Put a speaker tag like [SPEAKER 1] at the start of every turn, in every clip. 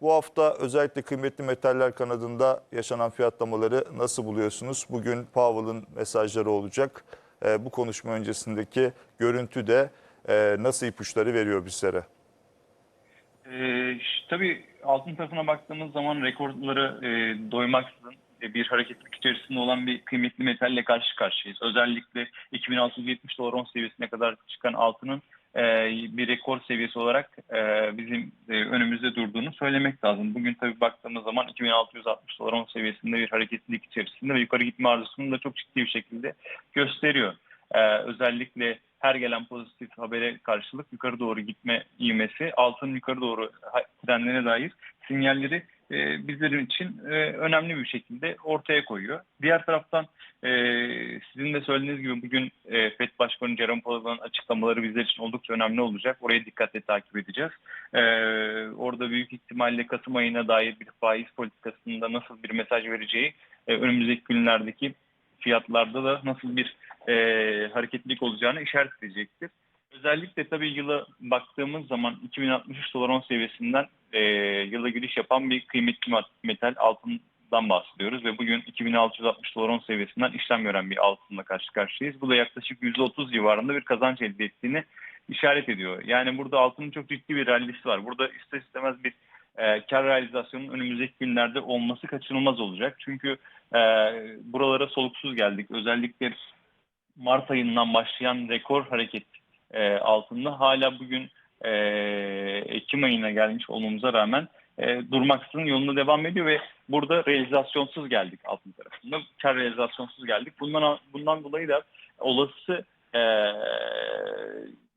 [SPEAKER 1] Bu hafta özellikle kıymetli metaller kanadında yaşanan fiyatlamaları nasıl buluyorsunuz? Bugün Powell'ın mesajları olacak. Ee, bu konuşma öncesindeki görüntü de e, nasıl ipuçları veriyor bizlere?
[SPEAKER 2] Ş- tabii altın tarafına baktığımız zaman rekorları e, doymaksızın e, bir hareketlilik içerisinde olan bir kıymetli metalle karşı karşıyayız. Özellikle 2670 dolar on seviyesine kadar çıkan altının e, bir rekor seviyesi olarak e, bizim e, önümüzde durduğunu söylemek lazım. Bugün tabii baktığımız zaman 2660 dolar on seviyesinde bir hareketlilik içerisinde ve yukarı gitme arzusunu da çok ciddi bir şekilde gösteriyor. Ee, özellikle her gelen pozitif habere karşılık yukarı doğru gitme ivmesi altın yukarı doğru trendine dair sinyalleri e, bizlerin için e, önemli bir şekilde ortaya koyuyor. Diğer taraftan e, sizin de söylediğiniz gibi bugün e, FED Başkanı Jerome Powell'ın açıklamaları bizler için oldukça önemli olacak. Orayı dikkatle takip edeceğiz. E, orada büyük ihtimalle Kasım ayına dair bir faiz politikasında nasıl bir mesaj vereceği e, önümüzdeki günlerdeki fiyatlarda da nasıl bir e, hareketlilik olacağını işaret edecektir. Özellikle tabii yıla baktığımız zaman 2063 dolar 10 seviyesinden e, yıla giriş yapan bir kıymetli metal altından bahsediyoruz ve bugün 2660 dolar 10 seviyesinden işlem gören bir altınla karşı karşıyayız. Bu da yaklaşık %30 civarında bir kazanç elde ettiğini işaret ediyor. Yani burada altının çok ciddi bir rallisi var. Burada ister istemez bir e, kar realizasyonunun önümüzdeki günlerde olması kaçınılmaz olacak. Çünkü e, buralara soluksuz geldik. Özellikle Mart ayından başlayan rekor hareket e, altında hala bugün e, Ekim ayına gelmiş olmamıza rağmen e, durmaksızın yoluna devam ediyor ve burada realizasyonsuz geldik altın tarafında. Kar realizasyonsuz geldik. Bundan bundan dolayı da olası e,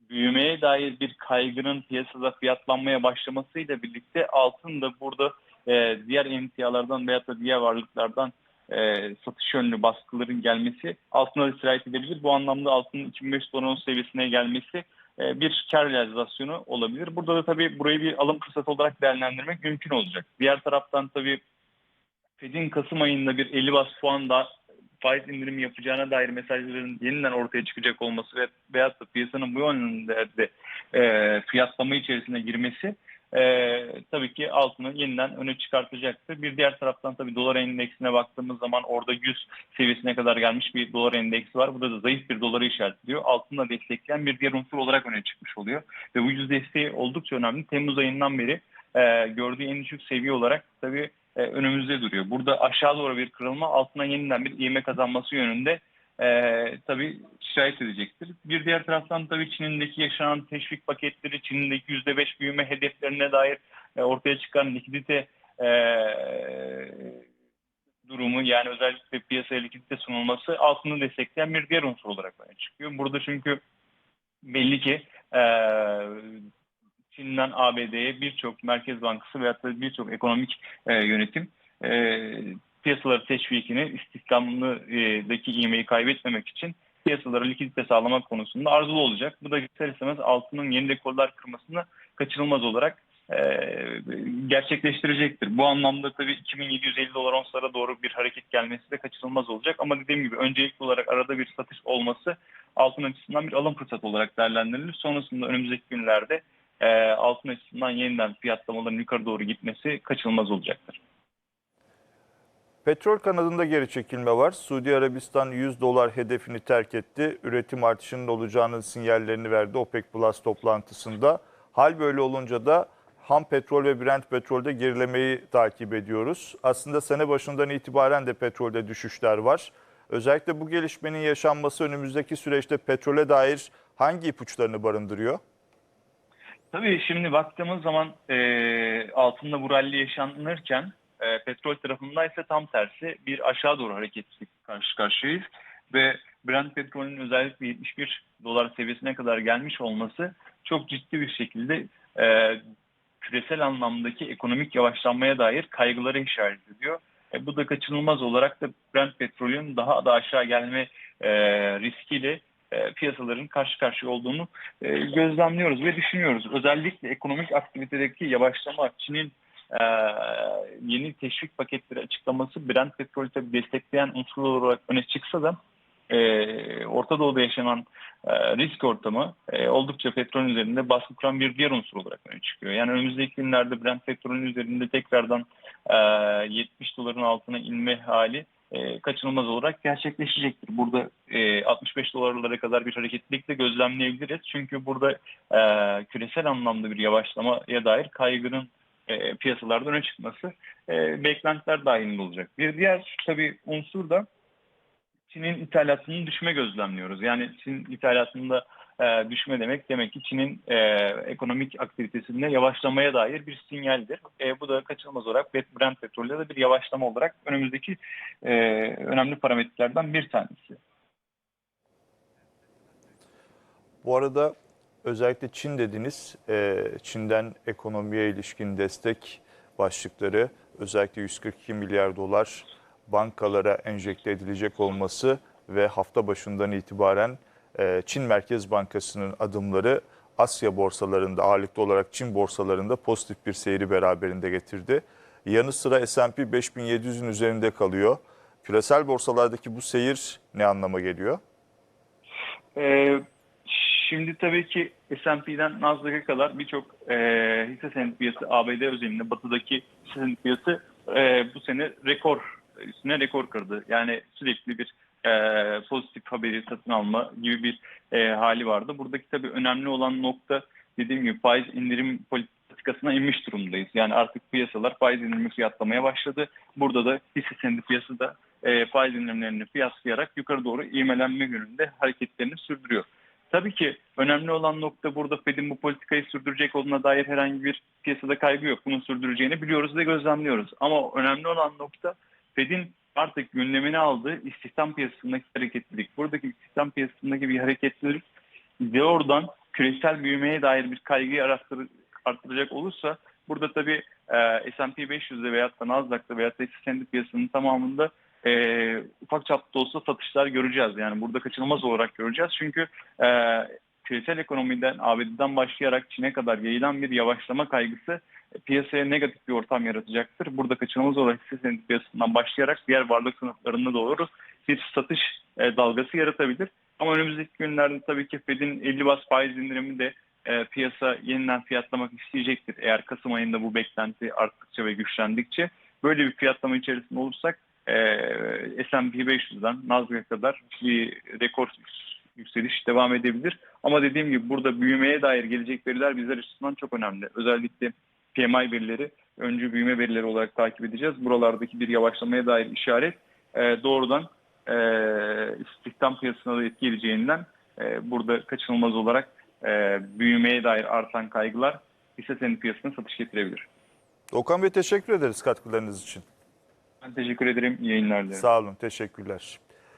[SPEAKER 2] büyümeye dair bir kaygının piyasada fiyatlanmaya başlamasıyla birlikte altın da burada e, diğer emtialardan veyahut da diğer varlıklardan e, satış yönlü baskıların gelmesi altına sirayet edebilir. Bu anlamda altının 2500 dolar seviyesine gelmesi e, bir kar realizasyonu olabilir. Burada da tabii burayı bir alım fırsatı olarak değerlendirmek mümkün olacak. Diğer taraftan tabii Fed'in Kasım ayında bir 50 bas puan daha faiz indirimi yapacağına dair mesajların yeniden ortaya çıkacak olması ve veyahut da piyasanın bu yönde de e, fiyatlama içerisine girmesi e, tabii ki altını yeniden öne çıkartacaktır. Bir diğer taraftan tabii dolar endeksine baktığımız zaman orada 100 seviyesine kadar gelmiş bir dolar endeksi var. Burada da zayıf bir doları işaretliyor. Altınla destekleyen bir diğer unsur olarak öne çıkmış oluyor. Ve bu yüz desteği oldukça önemli. Temmuz ayından beri e, gördüğü en düşük seviye olarak tabii e, önümüzde duruyor. Burada aşağı doğru bir kırılma altına yeniden bir ivme kazanması yönünde e, tabii şikayet edecektir. Bir diğer taraftan tabii Çin'indeki yaşanan teşvik paketleri, Çin'deki %5 büyüme hedeflerine dair e, ortaya çıkan likidite e, durumu yani özellikle piyasaya likidite sunulması altını destekleyen bir diğer unsur olarak öne çıkıyor. Burada çünkü belli ki e, Çin'den ABD'ye birçok Merkez Bankası veyahut da birçok ekonomik e, yönetim e, piyasaları teşvikini istihdamdaki ivmeyi kaybetmemek için piyasalara likidite sağlamak konusunda arzulu olacak. Bu da ister istemez altının yeni rekorlar kırmasını kaçınılmaz olarak e, gerçekleştirecektir. Bu anlamda tabii 2750 dolar onslara doğru bir hareket gelmesi de kaçınılmaz olacak. Ama dediğim gibi öncelikli olarak arada bir satış olması altın açısından bir alım fırsatı olarak değerlendirilir. Sonrasında önümüzdeki günlerde e, altın açısından yeniden fiyatlamaların yukarı doğru gitmesi kaçınılmaz olacaktır.
[SPEAKER 1] Petrol kanadında geri çekilme var. Suudi Arabistan 100 dolar hedefini terk etti. Üretim artışının olacağının sinyallerini verdi OPEC Plus toplantısında. Hal böyle olunca da ham petrol ve Brent petrolde gerilemeyi takip ediyoruz. Aslında sene başından itibaren de petrolde düşüşler var. Özellikle bu gelişmenin yaşanması önümüzdeki süreçte petrole dair hangi ipuçlarını barındırıyor?
[SPEAKER 2] Tabii şimdi baktığımız zaman e, altında bu rally yaşanırken e, petrol tarafında ise tam tersi bir aşağı doğru hareketlilik karşı karşıyayız. Ve Brent petrolün özellikle 71 dolar seviyesine kadar gelmiş olması çok ciddi bir şekilde e, küresel anlamdaki ekonomik yavaşlanmaya dair kaygıları işaret ediyor. E, bu da kaçınılmaz olarak da Brent petrolün daha da aşağı gelme e, riskiyle e, piyasaların karşı karşıya olduğunu e, gözlemliyoruz ve düşünüyoruz. Özellikle ekonomik aktivitedeki yavaşlama, Çin'in e, yeni teşvik paketleri açıklaması Brent petrolü destekleyen unsurlar olarak öne çıksa da e, Orta Doğu'da yaşanan e, risk ortamı e, oldukça petrolün üzerinde baskı kuran bir diğer unsur olarak öne çıkıyor. Yani önümüzdeki günlerde Brent petrolün üzerinde tekrardan e, 70 doların altına inme hali e, kaçınılmaz olarak gerçekleşecektir. Burada e, 65 dolarlara kadar bir hareketlilik de gözlemleyebiliriz. Çünkü burada e, küresel anlamda bir yavaşlamaya dair kaygının e, piyasalarda öne çıkması e, beklentiler dahilinde olacak. Bir diğer tabii unsur da Çin'in ithalatının düşme gözlemliyoruz. Yani Çin ithalatında e, düşme demek demek ki Çin'in e, ekonomik aktivitesinde yavaşlamaya dair bir sinyaldir. E, bu da kaçınılmaz olarak Brent petrolde de bir yavaşlama olarak önümüzdeki e, önemli parametrelerden bir tanesi.
[SPEAKER 1] Bu arada özellikle Çin dediniz. e, Çin'den ekonomiye ilişkin destek başlıkları özellikle 142 milyar dolar bankalara enjekte edilecek olması ve hafta başından itibaren e, Çin Merkez Bankası'nın adımları Asya borsalarında ağırlıklı olarak Çin borsalarında pozitif bir seyri beraberinde getirdi. Yanı sıra S&P 5700'ün üzerinde kalıyor. Küresel borsalardaki bu seyir ne anlama geliyor?
[SPEAKER 2] Ee, şimdi tabii ki S&P'den Nasdaq'a kadar birçok e, hisse senedi piyasası ABD özelinde batıdaki hisse senedi piyasası e, bu sene rekor üstüne rekor kırdı. Yani sürekli bir e, pozitif haberi satın alma gibi bir e, hali vardı. Buradaki tabii önemli olan nokta dediğim gibi faiz indirim politikasına inmiş durumdayız. Yani artık piyasalar faiz indirimi fiyatlamaya başladı. Burada da hisse senedi piyasası da e, faiz indirimlerini fiyaslayarak yukarı doğru ivmelenme yönünde hareketlerini sürdürüyor. Tabii ki önemli olan nokta burada Fed'in bu politikayı sürdürecek olduğuna dair herhangi bir piyasada kaygı yok. Bunu sürdüreceğini biliyoruz ve gözlemliyoruz. Ama önemli olan nokta Fed'in artık gündemine aldığı istihdam piyasasındaki hareketlilik. Buradaki istihdam piyasasındaki bir hareketlilik ve oradan küresel büyümeye dair bir kaygıyı arttır, arttıracak olursa burada tabii e, S&P 500'de veyahut da Nasdaq'ta veyahut da hisse piyasasının tamamında e, ufak çapta olsa satışlar göreceğiz. Yani burada kaçınılmaz olarak göreceğiz. Çünkü e, küresel ekonomiden ABD'den başlayarak Çin'e kadar yayılan bir yavaşlama kaygısı e, piyasaya negatif bir ortam yaratacaktır. Burada kaçınılmaz olarak hisse senedi piyasasından başlayarak diğer varlık sınıflarına doğru bir satış e, dalgası yaratabilir. Ama önümüzdeki günlerde tabii ki Fed'in 50 bas faiz indirimi de e, piyasa yeniden fiyatlamak isteyecektir. Eğer Kasım ayında bu beklenti arttıkça ve güçlendikçe böyle bir fiyatlama içerisinde olursak e, S&P 500'den Nasdaq'a kadar bir rekor yükseliş devam edebilir. Ama dediğim gibi burada büyümeye dair gelecek veriler bizler açısından çok önemli. Özellikle PMI verileri öncü büyüme verileri olarak takip edeceğiz. Buralardaki bir yavaşlamaya dair işaret e, doğrudan e, istihdam piyasasına da etki edeceğinden e, burada kaçınılmaz olarak e, büyümeye dair artan kaygılar hisse senedi piyasasına satış getirebilir.
[SPEAKER 1] Okan Bey teşekkür ederiz katkılarınız için.
[SPEAKER 2] Ben teşekkür ederim. Yayınlar dilerim.
[SPEAKER 1] Sağ olun, teşekkürler.